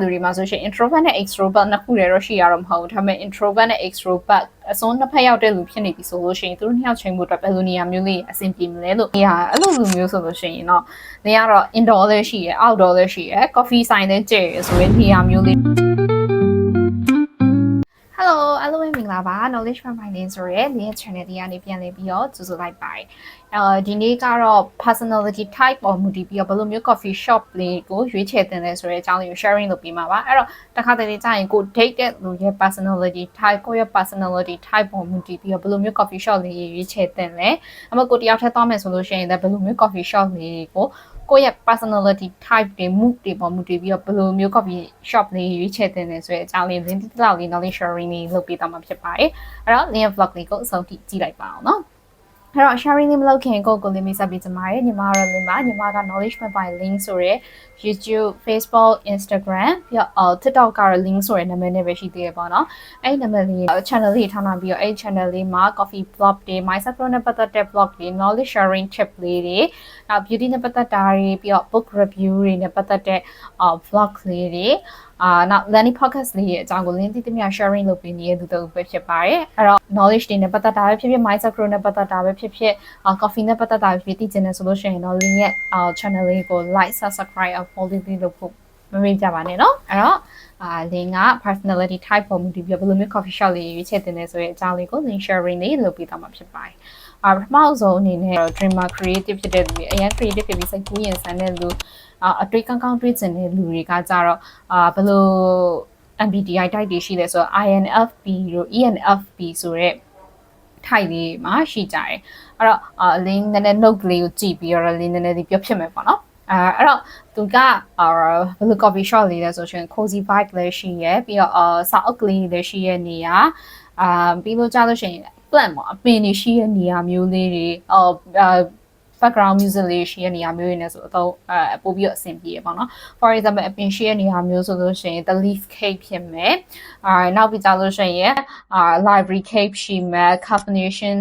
လူတွေမှာဆိုရှင် introvert နဲ့ extrovert နှစ်ခုတည်းတော့ရှိရတော့မဟုတ်ဘူးဒါပေမဲ့ introvert နဲ့ extrovert အစွန်းနှစ်ဖက်ရောက်တဲ့လူဖြစ်နေပြီဆိုလို့ရှိရင်သူတို့နှစ်ယောက်ချိန်ဖို့အတွက်ဘယ်လိုနေရာမျိုးလေးအဆင်ပြေမလဲလို့နေရာအဲ့လိုလူမျိုးဆိုလို့ရှိရင်တော့နေရာတော့ indoor လည်းရှိရယ် outdoor လည်းရှိရယ် coffee ဆိုင်လည်းကျဲရယ်ဆိုရင်နေရာမျိုးလေး Hello အားလုံးပဲမင်္ဂလာပါ Knowledge from Finance ဆိုရဲဒီ channel လေးကနေပြန်လည်ပြီးတော့ကြိုဆိုလိုက်ပါတယ်။အဲဒီနေ့ကတော့ personality type ပေါ်မူတည်ပြီးတော့ဘယ်လိုမျိုး coffee shop လေးကိုရွေးချယ်တင်လဲဆိုတဲ့အကြောင်းလေးကို sharing လုပ်ပေးမှာပါ။အဲ့တော့တစ်ခါတလေကြာရင်ကို date တဲ့လူရဲ့ personality type ကိုရဲ့ personality type ပေါ်မူတည်ပြီးတော့ဘယ်လိုမျိုး coffee shop လေးရွေးချယ်တင်လဲ။အမကိုတယောက်ထက်သွားမယ်ဆိုလို့ရှိရင်လည်းဘယ်လိုမျိုး coffee shop လေးကို ကိုယ့်ရဲ့ personality type တွေ mood တွေပေါ်မူတည်ပြီးတော့ဘယ်လိုမျိုး coffee shop လေးရွေးချယ်တင်လဲဆိုတဲ့အကြောင်းလေးလင်းတိတိလောက်လေး knowledge sharing လေးလုပ်ပေးသွားမှာဖြစ်ပါတယ်။အဲ့တော့ link vlog လေးကိုအဆုံးထိကြည့်လိုက်ပါအောင်နော်။အဲ့တော့ sharing လေးမလုပ်ခင်ကိုကိုလေးမိတ်ဆက်ပေးကြပါရစေညီမတို့လေးမှာညီမက knowledge map by link ဆိုရဲ YouTube Facebook Instagram ပြီးတော့ TikTok ကတော့ link ဆိုရဲနာမည်နဲ့ပဲရှိသေးတယ်ပေါ့နော်အဲ့ဒီနာမည်လေး channel လေးထားထားပြီးတော့အဲ့ channel လေးမှာ coffee blog တွေ myself pro နဲ့ပတ်သက်တဲ့ blog တွေ knowledge sharing tip လေးတွေ နောက် beauty နဲ့ပတ်သက်တာတွေပြီးတော့ book review တွေနဲ့ပတ်သက်တဲ့ vlog လေးတွေအာနောက် Lenny podcast လေးရဲ့အကြောင်းကို link တိတိမြ sharing လုပ်ပေးနေတဲ့သူတို့ပဲဖြစ်ပါတယ်အဲ့တော့ knowledge တွေနဲ့ပတ်သက်တာပဲဖြစ်ဖြစ် myself pro နဲ့ပတ်သက်တာပဲဖြစ်ဖြစ် coffee နဲ့ပတ်သက်တာပဲဖြစ်ဖြစ်သိချင်တယ်ဆိုလို့ရှိရင်တော့ link ရဲ့ channel လေးကို like subscribe အ follow လေးလုပ်ဖို့မမေ့ကြပါနဲ့เนาะအဲ့တော့အာ link က personality type ပုံမူတည်ပြီးဘယ်လိုမျိုး coffee shop လေးရွေးချယ်တင်နေဆိုတဲ့အကြောင်းလေးကို link sharing လေးလုပ်ပေးသွားမှာဖြစ်ပါတယ် အာပထမဆုံးအနေနဲ့ dreamer creative ဖြစ်တဲ့လူတွေအရင် creative ဖြစ်ပြီးစိတ်ကူးရင်ဆန်းတဲ့လူအာအတွေ့ကောင်းကောင်းတွေ့ကျင်တဲ့လူတွေကကြတော့အာဘယ်လို MBTI type တွေရှိလဲဆိုတော့ INFP တို့ ENFP ဆိုတဲ့ type လေးမှာရှိကြတယ်အဲ့တော့အလင်းနည်းနည်း note လေးကိုကြည့်ပြီးတော့လင်းနည်းနည်းလေးပြောဖြစ်မယ်ပေါ့နော်အဲအဲ့တော့သူကအာဘယ်လို coffee shop လေးလဲဆိုရှင် cozy vibe လည်းရှိရယ်ပြီးတော့အာစာအုပ်ကလေးလည်းရှိရနေရအာပြီးလို့ကြားလို့ရှိရင် plant ပေါ့အပင်တွေရှိရနေရမျိုးလေးတွေအော် background music လေးရှိတဲ့နေရာမျိုးတွေနဲ့ဆိုတော့အဲပို့ပြီးတော့အဆင်ပြေရပါတော့ for example အပင်ရှိတဲ့နေရာမျိုးဆိုလို့ရှိရင် the leaf cake ဖြစ်မယ်အာနောက်ပြီးကြလို့ရှိရင်အာ library cake ရှိမယ် caffeination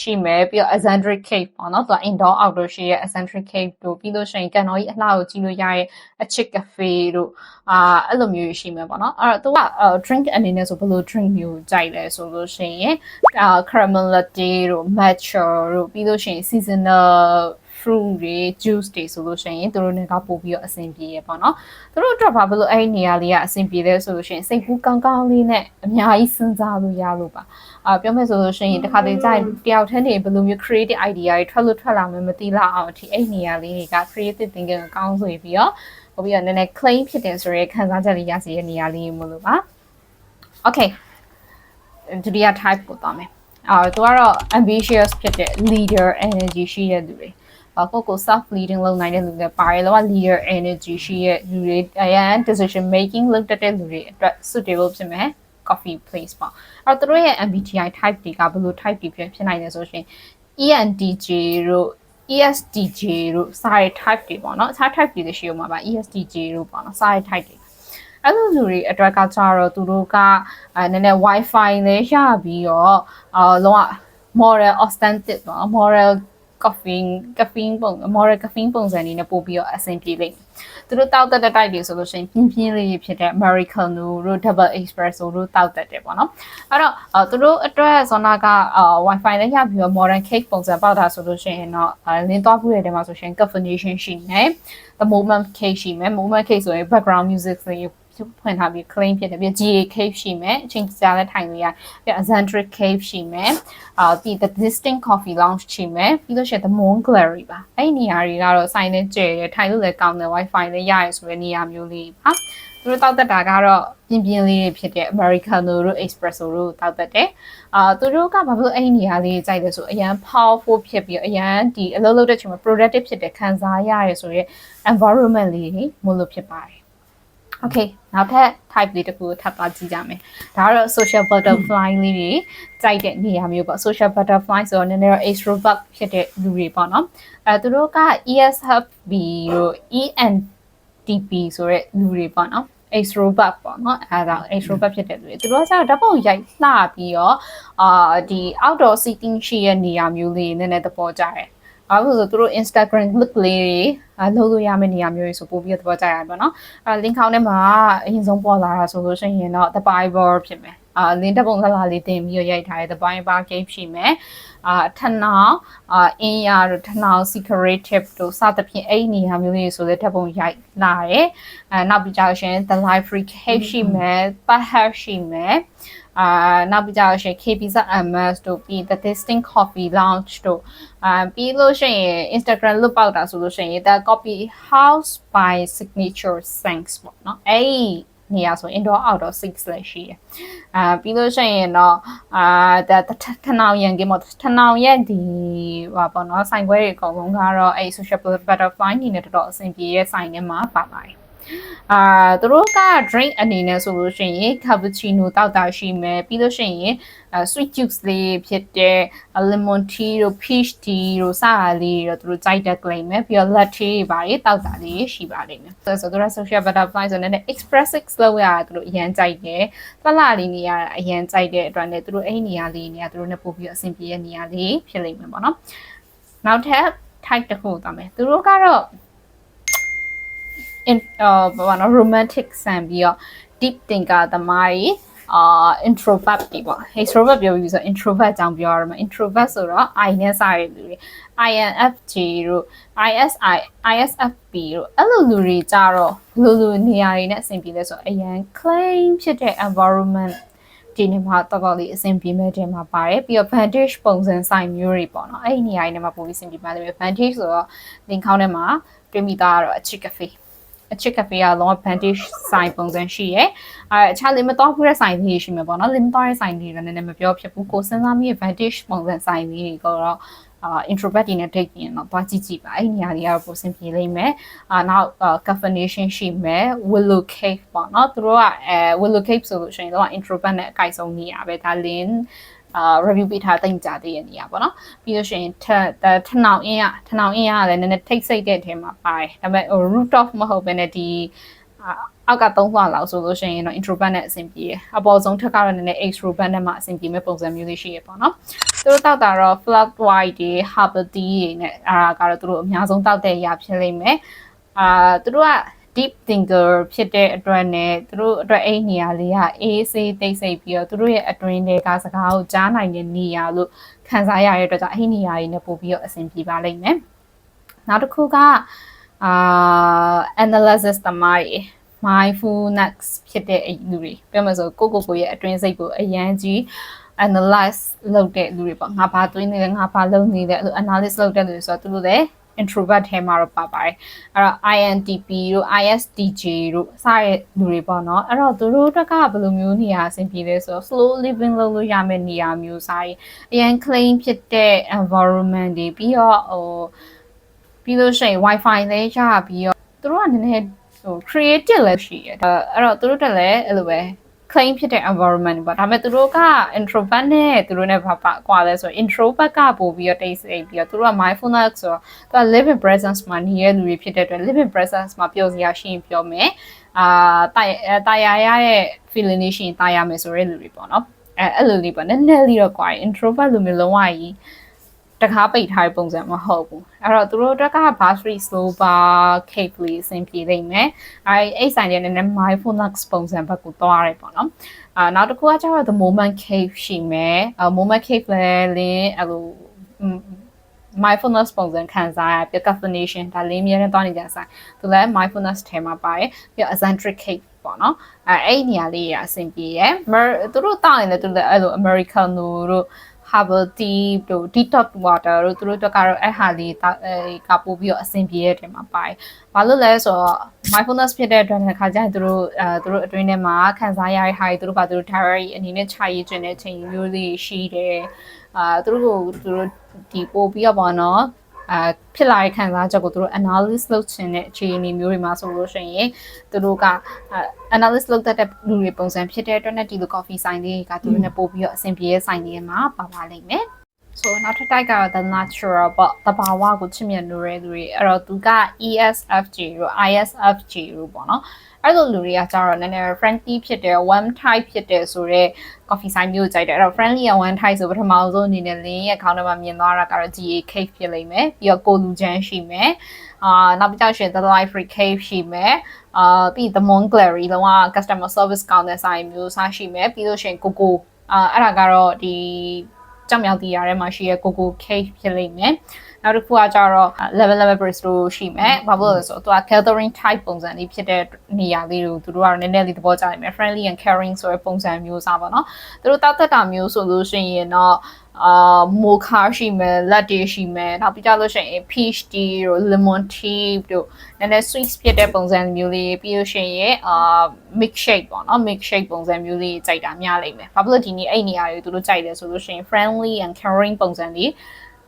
ရှိမယ်ပြီးတော့ eccentric cave ပေါ့နော်သူက indoor outdoor ရှိရဲ့ eccentric cave တို့ပြီးလို့ရှိရင်ကန်တော်ကြီးအလှကိုကြည့်လို့ရရဲ့အချစ် cafe တို့အာအဲ့လိုမျိုးရှိမယ်ပေါ့နော်အဲ့တော့သူက drink အနေနဲ့ဆိုဘယ်လို drink မျိုးကြိုက်လဲဆိုလို့ရှိရင်အာ caramel latte တို့ matcha တို့ပြီးလို့ရှိရင် seasonal fruit တွေ juice တွေဆိုလို့ရှိရင်တို့တွေကပို့ပြီးတော့အဆင်ပြေရပေါ့နော်တို့အတွက်ဘာဖြစ်လို့အဲ့ဒီနေရာလေးကအဆင်ပြေလဲဆိုလို့ရှိရင်စိတ်ကူးကောင်းကောင်းလေးနဲ့အများကြီးစဉ်းစားလို့ရလို့ပါအာပြောမယ်ဆိုလို့ရှိရင်တခါတည်းကျရင်တယောက်တည်းနေဘယ်လိုမျိုး creative idea တွေထွက်လို့ထွက်လာမယ်မသိလောက်အောင်ဒီအဲ့ဒီနေရာလေးတွေက creative thinking ကိုကောင်းဆွေပြီးတော့ဟိုပြီးတော့နည်းနည်း claim ဖြစ်တယ်ဆိုရဲခံစားချက်လေးရစီရဲ့နေရာလေးမျိုးလို့ပါ okay ဒုတိယ type ကိုသွားမယ်အာသူကတော့ ambitious ဖြစ်တဲ့ leader energy ရှိတဲ့သူတွေ ကိုကို self leading လုပ်နိုင်တဲ့လူတွေပါတယ်လောက leader energy ရှိတဲ့လူတွေအရန် decision making လုပ်တတ်တဲ့လူတွေအတွက် suitable ဖြစ်မယ် coffee place ပေါ့အဲ့တော့သူတို့ရဲ့ MBTI type တွေကဘယ်လို type တွေဖြစ်ဖြစ်နိုင်လဲဆိုရှင် ENTJ တို့ ESTJ တို့စာရေး type တွေပေါ့နော်အခြား type တွေလည်းရှိဦးမှာပါ ESTJ တို့ပေါ့နော်စာရေး type တွေအဲ့လိုလူတွေအတွက်ကကြတော့သူတို့ကအဲနည်းနည်း wifi လည်းရပြီးတော့အာလုံးဝ moral authentic ပေါ့ moral caffeine caffeine ပုံ moral caffeine ပုံစံလေးနဲ့ပို့ပြီးတော့အဆင်ပြေလိမ့်မယ်သူတို့တောက်တက်တဲ့တိုက်တွေဆိုလို့ရှိရင်ပြင်းပြင်းလေးဖြစ်တဲ့ Americano တို့ double espresso တို့တောက်တက်တယ်ပေါ့နော်အဲ့တော့သူတို့အတွက်ဇောနာက wifi နဲ့ရပြီးတော့ modern cake ပုံစံပေါက်တာဆိုလို့ရှိရင်တော့လင်းသွားဖို့ရတဲ့မှာဆိုရှင် caffeination ရှိမယ် the moment cake ရှိမယ် moment cake ဆိုရင် background music ဆိုရင် ဖွင့်ထားပြီး claim ဖြစ်တယ်ပြီး GA cave ရှိမယ်အချိန်ကြာလဲထိုင်လို့ရပြီး Azantric cave ရှိမယ်အာပြီး the distinct coffee lounge ရှိမယ်ပြီးလို့ရှိရင် the moon gallery ပါအဲ့ဒီနေရာတွေကတော့ဆိုင်နဲ့ကျဲရထိုင်လို့လည်းကောင်းတယ် wifi လည်းရရဆိုတဲ့နေရာမျိုးလေးပါသူတို့တောက်တက်တာကတော့ပြင်းပြင်းလေးတွေဖြစ်တဲ့ Americano တို့ Espresso တို့တောက်တက်တယ်။အာသူတို့ကဘာလို့အဲ့ဒီနေရာလေးကြိုက်လဲဆိုအရန် powerful ဖြစ်ပြီးအရန်ဒီအလုပ်လုပ်တဲ့ချိန်မှာ productive ဖြစ်တဲ့ခံစားရရဆိုရဲ environment လေးတွေမို့လို့ဖြစ်ပါတယ်။ Okay နောက်ထပ် type လေးတစ်ခုထပ်ပါကြည့်ကြမယ်ဒါကတော့ social butterfly လေးတွေကြိုက်တဲ့နေရာမျိုးပေါ့ social butterfly ဆိုတော့နည်းနည်းတော့ extrovert ဖြစ်တဲ့လူတွေပေါ့နော်အဲသူတို့က ESFP တို့ ENTP ဆိုတဲ့လူတွေပေါ့နော် extrovert ပေါ့နော်အဲဒါ extrovert ဖြစ်တဲ့လူတွေသူတို့ကကျတော့ဓာတ်ပုံရိုက်လှပြီးတော့အာဒီ outdoor seating ရှိရဲ့နေရာမျိုးလေးနည်းနည်းသဘောကျတယ် ဘာလို့လဲဆိုတော့သူတို့ Instagram look လေးတွေအလုပ်လို့ရမယ့်နေရာမျိုးတွေဆိုပို့ပြီးတော့သဘောကျရတယ်ပေါ့နော်အဲ link ခေါင်းထဲမှာအရင်ဆုံးပေါ်လာတာဆိုလို့ရှိရင်တော့ the bible ဖြစ်မယ်အာ link တက်ပုံကလာလေးတင်ပြီးတော့ရိုက်ထားတဲ့ the bible game ရှိမယ်အာထနောင်အာအင်းရတို့ထနောင် secret tip တို့စသဖြင့်အဲ့ဒီနေရာမျိုးလေးဆိုတဲ့တက်ပုံရိုက်လာတယ်အဲနောက်ပြီးကြလို့ရှိရင် the library cave ရှိမယ် perhaps ရှိမယ် အာနောက်ပြီးကြလို့ရှိရင် KPZ MS တို့ပြီး The Distinct Coffee Lounge တို့အာပြီးလို့ရှိရင် Instagram လုပေါက်တာဆိုလို့ရှိရင် The Coffee House by Signature Thanks ပေါ့နော်အဲ့ဒီနေရာဆို indoor outdoor six လည်းရှိတယ်။အာပြီးလို့ရှိရင်တော့အာထနောင်ရန်ကင်းပေါ့ထနောင်ရဲ့ဒီဟာပေါ့နော်ဆိုင်ခွဲတွေအကုန်လုံးကတော့အဲ့ social butterfly နေနဲ့တော်တော်အဆင်ပြေရဲ့ဆိုင်ထဲမှာပါပါတယ်။ အာသူတို့က drink အနေနဲ့ဆိုလို့ရှိရင် cappuccino တောက်တာရှိမယ်ပြီးလို့ရှိရင် sweet juice လေးဖြစ်တဲ့ lemon tea တို့ peach tea တို့စတာလေးတော့သူတို့ကြိုက်တဲ့ claim ပဲပြီးတော့ latte တွေပါတောက်တာလေးရှိပါလိမ့်မယ်ဆိုတော့သူတို့ social butterfly ဆိုတဲ့ express six လောက်ရတာသူတို့အရန်ကြိုက်တယ်သလာလေးနေရတာအရန်ကြိုက်တဲ့အတွက်လည်းသူတို့အဲ့ဒီနေရာလေးနေရသူတို့နဲ့ပို့ပြီးအဆင်ပြေတဲ့နေရာလေးဖြစ်လိမ့်မယ်ပေါ့နော်နောက်ထပ် type တစ်ခုသွားမယ်သူတို့ကတော့ in အာဘာနော် romantic ဆန်ပြီးတော့ deep thinker သမားကြီးအာ introvert တွေပေါ့ extrovert ပြောပြီးဆို introvert အကြောင်းပြောရမှာ introvert ဆိုတော့ I နဲ့စရတဲ့လူတွေ INFJ တို့ ISI ISFP တို့အဲ့လိုလူတွေကြတော့လူလူနေရာတွေနဲ့အဆင်ပြေလဲဆိုအရန် claim ဖြစ်တဲ့ environment ဒီနေ့မှာတော်တော်လေးအဆင်ပြေမဲ့တင်မှာပါတယ်ပြီးတော့ vantage ပုံစံဆိုင်မျိုးတွေပေါ့နော်အဲ့ဒီနေရာတွေနဲ့မှာပိုပြီးအဆင်ပြေပါလိမ့်မယ် vantage ဆိုတော့ link ခေါင်းထဲမှာတွေ့မိသားကတော့အချစ်ကဖေး အချစ်ကဖေးကလုံးဝ vantage ဆိုင်ပုံစံရှိရဲအဲအခြားလေးမတော်ဘူးတဲ့ဆိုင်လေးရှိမှာပေါ့နော် lim တော်တဲ့ဆိုင်လေးလည်းနည်းနည်းမပြောဖြစ်ဘူးကိုစဉ်းစားမိရဲ့ vantage ပုံစံဆိုင်လေးတွေကတော့အာ introvert တွေနဲ့ date ရင်တော့သွားကြည့်ကြည့်ပါအဲ့ဒီနေရာတွေကတော့ပိုဆင်ပြေလိမ့်မယ်အာနောက် caffeination ရှိမယ် willow cave ပေါ့နော်သူတို့ကအဲ willow cave ဆိုလို့ရှိရင်တော့ introvert နဲ့အကိုက်ဆုံးနေရပဲဒါ lin အာ review ပေးထားတင်ကြသေးတဲ့နေရာပေါ့နော်ပြီးလို့ရှိရင်ထထနောင်အင်းရထနောင်အင်းရကလည်းနည်းနည်းထိတ်ဆိတ်တဲ့အထဲမှာပါတယ်ဒါပေမဲ့ rooftop မဟုတ်ဘဲနဲ့ဒီအောက်က3ခွလောက်ဆိုလို့ရှိရင်တော့ introvert နဲ့အဆင်ပြေတယ်အပေါ်ဆုံးထက်ကတော့နည်းနည်း extrovert နဲ့မှအဆင်ပြေမဲ့ပုံစံမျိုးလေးရှိရပေါ့နော်သူတို့တောက်တာတော့ flat white တွေ herbal tea တွေနဲ့အာကတော့သူတို့အများဆုံးတောက်တဲ့အရာဖြစ်လိမ့်မယ်အာသူတို့က deep thinker ဖြစ်တဲ့အတွက်နဲ့သူတို့အတွက်အဲ့နေရာလေးကအေးဆေးတိတ်ဆိတ်ပြီးတော့သူတို့ရဲ့အတွင်းတွေကစကားကိုကြားနိုင်တဲ့နေရာလို့ခံစားရတဲ့အတွက်ကြောင့်အဲ့နေရာတွေနဲ့ပို့ပြီးတော့အဆင်ပြေပါလိမ့်မယ်နောက်တစ်ခုကအာ analysis တမိုင်း mindfulness ဖြစ်တဲ့လူတွေပြောမှဆိုကိုကိုကိုရဲ့အတွင်းစိတ်ကိုအရန်ကြီး analyze လုပ်တဲ့လူတွေပေါ့ငါဘာတွေးနေလဲငါဘာလုပ်နေလဲအဲ့လို analysis လုပ်တဲ့လူတွေဆိုတော့သူတို့လည်း introvert ထဲမှာတော့ပါပါတယ်အဲ့တော့ INTP တို့ ISTJ တို့စတဲ့လူတွေပေါ့နော်အဲ့တော့သူတို့တက်ကဘယ်လိုမျိုးနေရာအဆင်ပြေလဲဆိုတော့ slow living လုပ်လို့ရမယ့်နေရာမျိုးစားရင်အရင် clean ဖြစ်တဲ့ environment တွေပြီးတော့ဟိုပြီးလို့ရှိရင် wifi လေးရပြီးတော့သူတို့ကနည်းနည်းဟို creative လည်းရှိတယ်အဲ့တော့သူတို့တက်လည်းအဲ့လိုပဲ claim ဖြစ်တဲ့ environment ပေါ့ဒါပေမဲ့သူတို့က introvert နဲ့သူတို့နဲ့ဘာပါကွာလဲဆိုတော့ introvert ကပို့ပြီးတော့တိတ်ဆိတ်ပြီးတော့သူတို့က mindfulness ဆိုတော့သူက live in presence မှာနေတဲ့လူတွေဖြစ်တဲ့အတွက် live in presence မှာပြောစရာရှိရင်ပြောမယ်အာတာယာရရဲ့ feeling လေးရှိရင်တာယာမယ်ဆိုတဲ့လူတွေပေါ့နော်အဲအဲ့လိုလေးပေါ့နည်းနည်းလေးတော့ကွာ introvert လူမျိုးလုံးဝကြီး တကားပိတ်ထားတဲ့ပုံစံမဟုတ်ဘူးအဲ့တော့သူတို့အတွက်က battery slow bar cake လေးအဆင်ပြေနေမယ်အဲ့အဲ့ဆိုင်တဲ့နည်းနည်း mindfulness ပုံစံဘက်ကိုသွားရတယ်ပေါ့နော်အာနောက်တစ်ခုကကျတော့ the moment cave ရှိမယ်အ moment cave လည်းလင်းအဲ့လို mindfulness ပုံစံခံစားရပြ caffeination ဒါလေးမြဲတဲ့သွားနေကြဆိုင်သူလည်း mindfulness ထဲမှာပါတယ်ပြီးတော့ eccentric cake ပေါ့နော်အဲအဲ့ဒီနေရာလေးရအဆင်ပြေရယ်သူတို့တောင်းရင်လည်းသူလည်းအဲ့လို americano တို့ herbal tea တို့ detox water တို့သူတို့တို့ကတော့အဲ့ဟာလေးကပို့ပြီးတော့အဆင်ပြေတဲ့ထဲမှာပါတယ်။ဘာလို့လဲဆိုတော့ mindfulness ဖြစ်တဲ့အတွက်လည်းခါကျရင်သူတို့အဲသူတို့အတွင်းထဲမှာခံစားရတဲ့ဟာတွေသူတို့ဘာသူတို့ diary အနေနဲ့ခြာရေးကျင်တဲ့ချိန်မျိုးလေးရှိတယ်။အာသူတို့ကိုသူတို့ဒီပို့ပြီးတော့ပေါ့နော် အာဖြစ်လာတဲ့ခံစားချက်ကိုသူတို့ analysis လုပ်ချင်တဲ့အခြေအနေမျိုးတွေမှာဆိုလို့ရှိရင်သူတို့က analysis လုပ်တတ်တဲ့လူတွေပုံစံဖြစ်တဲ့အတွက်နဲ့ဒီလို coffee ဆိုင်လေးကသူတို့နဲ့ပို့ပြီးတော့အဆင်ပြေတဲ့ဆိုင်လေးမှာပါပါလိမ့်မယ် ဆိုနောက်ထပ်တိုက်ကတော့ the natural ပေါ့တဘာဝကိုချစ်မြတ်လို့ရတဲ့လူတွေအဲ့တော့သူက ESFJ တို့ ISFJ တို့ပေါ့နော်အဲ့လိုလူတွေကကြတော့နည်းနည်း friendly ဖြစ်တယ် warm type ဖြစ်တယ်ဆိုတော့ coffee sign မျိုးကြိုက်တယ်အဲ့တော့ friendly and warm type ဆိုပထမဆုံးအနေနဲ့လင်းရဲ့ခေါင်းထဲမှာမြင်သွားတာကတော့ GA cake ဖြစ်လိမ့်မယ်ပြီးတော့ကိုလူချမ်းရှိမယ်အာနောက်ပြီးတော့ရှင် the life free cake ရှိမယ်အာပြီး the mon glary လုံးဝ customer service ကောင်းတဲ့ဆိုင်မျိုးစားရှိမယ်ပြီးလို့ရှင်ကိုကိုအာအဲ့ဒါကတော့ဒီ ကြောင်မြောက်တီးရထဲမှာရှိရဲ့ coco cake ဖြစ်လိမ့်မယ်နောက်တစ်ခုကကြတော့ level level bistro ရှိမယ်ဘာလို့လဲဆိုတော့သူက gathering type ပုံစံလေးဖြစ်တဲ့နေရာလေးကိုသူတို့ကတော့နည်းနည်းလေးသဘောကျနေမယ် friendly and caring ဆိုတဲ့ပုံစံမျိုးစားပါเนาะသူတို့တောက်သက်တာမျိုးဆိုလို့ရှိရင်တော့ အာမိုခါရှိမယ် latte ရှိမယ်နောက်ပြီးကြလို့ရှိရင် peach tea တို့ lemon tea တို့နည်းနည်း sweet ဖြစ်တဲ့ပုံစံမျိုးလေးပြီးလို့ရှိရင်အာ milkshake ပေါ့နော် milkshake ပုံစံမျိုးလေးကြိုက်တာများလိမ့်မယ်ဘာဖြစ်လို့ဒီနေ့အဲ့နေရာတွေသူတို့ကြိုက်လဲဆိုလို့ရှိရင် friendly and caring ပုံစံလေး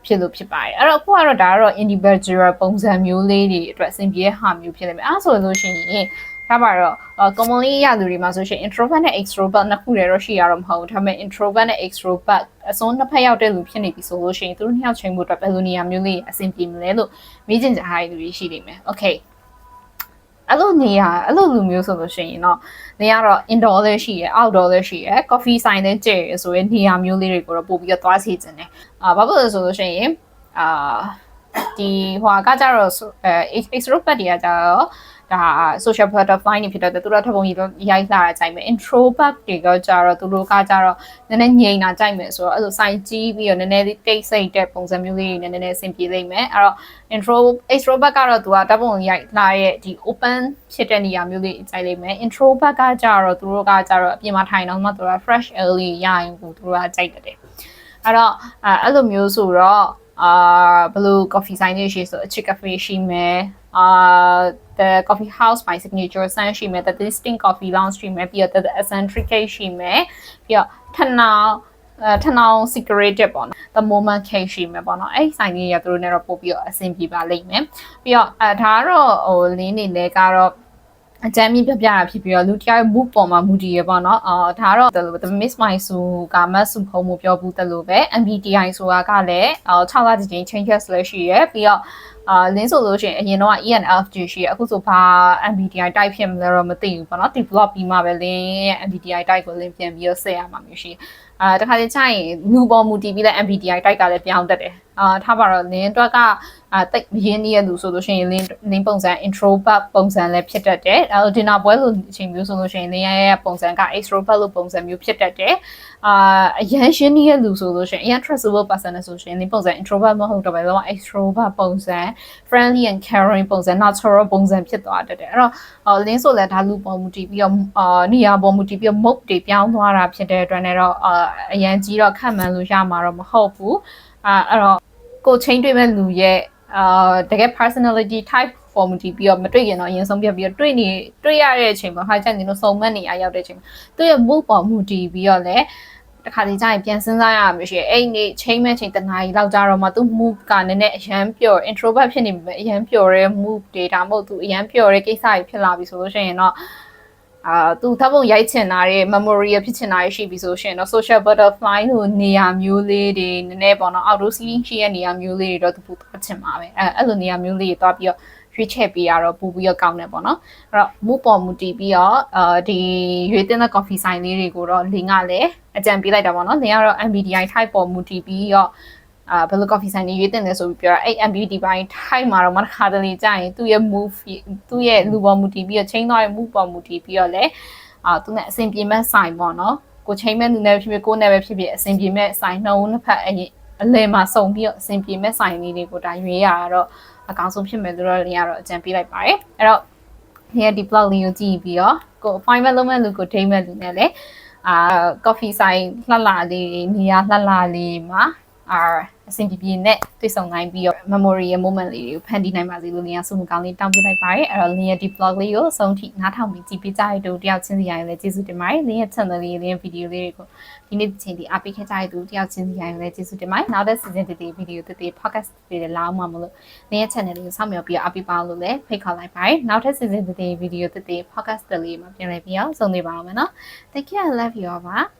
ဖြစ်လို့ဖြစ်ပါတယ်အဲ့တော့အခုကတော့ဒါကတော့ individual ပုံစံမျိုးလေးတွေအတွက်အဆင်ပြေတဲ့ဟာမျိုးဖြစ်လိမ့်မယ်အဲ့ဆိုလို့ရှိရင် ဒါပါတော့ commonly ရသူတွေမှာဆိုရှင် introvert နဲ့ extrovert နှစ်ခုတည်းတော့ရှိရတော့မဟုတ်ဘူးဒါပေမဲ့ introvert နဲ့ extrovert အစွန်းနှစ်ဖက်ရောက်တဲ့လူဖြစ်နေပြီဆိုလို့ရှိရင်သူတို့နှစ်ယောက်ချိန်ဖို့အတွက်ဘယ်လိုနေရာမျိုးလေးအဆင်ပြေမလဲလို့မေးချင်ကြတဲ့လူတွေရှိနေမယ် okay အဲ့လိုနေရအဲ့လိုလူမျိုးဆိုလို့ရှိရင်တော့နေရတော့ indoor လည်းရှိရယ် outdoor လည်းရှိရယ် coffee ဆိုင်လည်းကျဲရယ်ဆိုရင်နေရာမျိုးလေးတွေကိုတော့ပို့ပြီးတော့သွားစီခြင်းတယ်အာဘာလို့လဲဆိုလို့ရှိရင်အာဒီဟိုကကြတော့အဲ extrovert တွေကကြတော့ ဒါ social butterfly နေဖြစ်တော့သူတို့ထပ်ပုံကြီးရိုက်လာတာကြိုက်မယ် introvert တွေကကြတော့သူတို့ကကြတော့နည်းနည်းငြိမ်တာကြိုက်မယ်ဆိုတော့အဲ့လိုစိုင်ကြီးပြီးတော့နည်းနည်းတိတ်ဆိတ်တဲ့ပုံစံမျိုးလေးတွေနည်းနည်းအဆင်ပြေလိမ့်မယ်အဲ့တော့ intro extrovert ကတော့သူကဓာတ်ပုံရိုက်လာရဲ့ဒီ open ဖြစ်တဲ့နေရာမျိုးလေးကြိုက်လိမ့်မယ် introvert ကကြတော့သူတို့ကကြတော့အပြင်မှာထိုင်တော့မှသူက fresh air လေးရရင်ကိုသူတို့ကကြိုက်တယ်အဲ့တော့အဲ့လိုမျိုးဆိုတော့အာဘလူး coffee ဆိုင်လေးရှိဆို chick cafe ရှိမယ် အာ the coffee house by signature ဆန်းရှိမယ် the distinct coffee lounge ရှိမယ်ပြီးတော့ the eccentric ရှိမယ်ပြီးတော့ထနောင်အဲထနောင် secreted ပေါ့နော် the moment cake ရှိမယ်ပေါ့နော်အဲ့ဒီဆိုင်လေးရသူတို့နဲ့တော့ပို့ပြီးတော့အဆင်ပြေပါလိမ့်မယ်ပြီးတော့အဲဒါကတော့ဟိုလင်းနေလဲကတော့အကြမ်းမြင့်ပြပြတာဖြစ်ပြီးတော့လူတယောက် move ပေါ်မှာမူတည်ရပေါ့နော်အာဒါတော့ the miss my ဆိုကမတ်စုဖုံးမှုပြောဘူးတလို့ပဲ MBTI ဆိုတာကလည်း6လတစ်ကြိမ် changes လည်းရှိရပြီးတော့ အာလင်းဆိုလို့ရှိရင်အရင်တော့ ENFJ ရှိရအခုဆိုဘာ MBTI type ဖြစ်မလဲတော့မသိဘူးပေါ့နော် develop ပြီးမှပဲလင်းရဲ့ MBTI type ကိုလင်းပြန်ပြီးတော့ဆက်ရမှာမျိုးရှိ အာတခါတည်းကျရင်လူပေါ်မူတည်ပြီးလဲ MBTI type ကလည်းပြောင်းတတ်တယ်အာထားပါတော့လင်းအတွက်ကအာတိတ်ရင်းနေရလူဆိုလို့ရှိရင်လင်းလင်းပုံစံ introvert ပုံစံလည်းဖြစ်တတ်တယ်အဲ dinner ပွဲလိုအချိန်မျိုးဆိုလို့ရှိရင်လင်းရဲ့ပုံစံက extrovert လို့ပုံစံမျိုးဖြစ်တတ်တယ်အာအရန်ရှင်းနေရလူဆိုလို့ရှိရင်အရန် trustable person ဆိုရှင်လင်းပုံစံ introvert မဟုတ်တော့ဘဲတော့ extrovert ပုံစံ friendly and caring ပုံစံ natural ပုံစံဖြစ်သွားတတ်တယ်အဲ့တော့လင်းဆိုလည်းဒါလူပေါ်မူတည်ပြီးတော့အာနေရာပေါ်မူတည်ပြီးတော့ mode တွေပြောင်းသွားတာဖြစ်တဲ့အတွက်လည်းတော့အာအရန်ကြီးတော့ခက်မှန်လို့ရမှာတော့မဟုတ်ဘူးအာအဲ့တော့ကိုချင်းတွေ့မဲ့လူရဲ့အာတကယ် personality type form တီးပြီးတော့မတွေ့ရင်တော့အရင်ဆုံးပြပြီးတော့တွေ့နေတွေ့ရတဲ့အချိန်မှာဟာချက်နေလို့စုံမက်နေရရောက်တဲ့အချိန်မှာသူ့ရဲ့ mood ပေါ်မူတည်ပြီးတော့လည်းတခါတည်းကျရင်ပြန်စဉ်းစားရမှာရှိအဲ့ဒီချိန်မဲ့ချိန်တနားရီလောက်ကြာတော့မှသူ move ကနည်းနည်းအရန်ပျော် introvert ဖြစ်နေပြီပဲအရန်ပျော်တဲ့ move တွေဒါမှမဟုတ်သူအရန်ပျော်တဲ့ကိစ္စတွေဖြစ်လာပြီဆိုလို့ရှိရင်တော့ အာသူသဘောရိုက်ချင်တာရဲ့ memory ဖြစ်ချင်တာရှိပြီဆိုရှင်တော့ social butterfly လို့နေရာမျိုးလေးတွေနည်းနည်းပေါ့နော် outdoor scene ရှိတဲ့နေရာမျိုးလေးတွေတော့သူပို့သွားချင်ပါပဲအဲအဲ့လိုနေရာမျိုးလေးတွေသွားပြီးတော့ရွေးချယ်ပေးရတော့ပို့ပြီးတော့ကောင်းတယ်ပေါ့နော်အဲ့တော့မူပေါ်မူတည်ပြီးတော့အာဒီရွေးတင်တဲ့ coffee ဆိုင်လေးတွေကိုတော့လင်းကလည်းအကြံပေးလိုက်တာပေါ့နော်လင်းကတော့ MBTI type ပေါ်မူတည်ပြီးတော့ အာဘယ်လို coffee ဆိုင်တွေရွေးတင်လဲဆိုပြီးပြောတာအဲ့ MBD ဘိုင်း type မှာတော့မတစ်ခါတလေကြာရင်သူ့ရဲ့ move သူ့ရဲ့လူပေါ်မူတည်ပြီးတော့ chain သွားရဲ့ move ပေါ်မူတည်ပြီးတော့လည်းအာသူနဲ့အဆင်ပြေမဲ့ဆိုင်ပေါ့နော်ကိုချိန်မဲ့လူနဲ့ဖြစ်ဖြစ်ကိုနဲ့ပဲဖြစ်ဖြစ်အဆင်ပြေမဲ့ဆိုင်နှုံးနှစ်ဖက်အရင်အလယ်မှာစုံပြီးတော့အဆင်ပြေမဲ့ဆိုင်လေးတွေကိုဒါရွေးရတော့အကောင်းဆုံးဖြစ်မယ်လို့တော့လင်းရတော့အကြံပေးလိုက်ပါတယ်အဲ့တော့ဒီဒီ blog လေးကိုကြည့်ပြီးတော့ကို appointment လုပ်မဲ့လူကို date မဲ့လူနဲ့လည်းအာ coffee ဆိုင်လှလှလေးနေရာလှလှလေးမှာအာ အဆင်ပြေပြေနဲ့တွေ့ဆုံနိုင်ပြီးတော့ memory ရဲ့ moment လေးတွေကိုဖန်တီးနိုင်ပါစေလို့နေရာဆုမကောင်းလေးတောင်းပေးလိုက်ပါတယ်အဲ့တော့ link ရဲ့ဒီ blog လေးကိုအဆုံးထိနားထောင်ပြီးကြည့်ပေးကြတဲ့သူတယောက်ချင်းစီရိုင်းလည်းကျေးဇူးတင်ပါတယ် link ရဲ့ channel လေး link video လေးတွေကိုဒီနေ့ဒီချိန်ဒီအားပေးခဲ့ကြတဲ့သူတယောက်ချင်းစီရိုင်းလည်းကျေးဇူးတင်ပါတယ်နောက်တဲ့ season တည်း video တည်း podcast တွေလာအောင်မှာမလို့ link ရဲ့ channel လေးကိုစောင့်မျှော်ပြီးအားပေးပါလို့လည်းဖိတ်ခေါ်လိုက်ပါတယ်နောက်ထပ် season တည်း video တည်း podcast လေးမှာပြန်လည်ပြီးအောင်ဆုံနေပါအောင်မယ်နော် thank you i love you all ပါ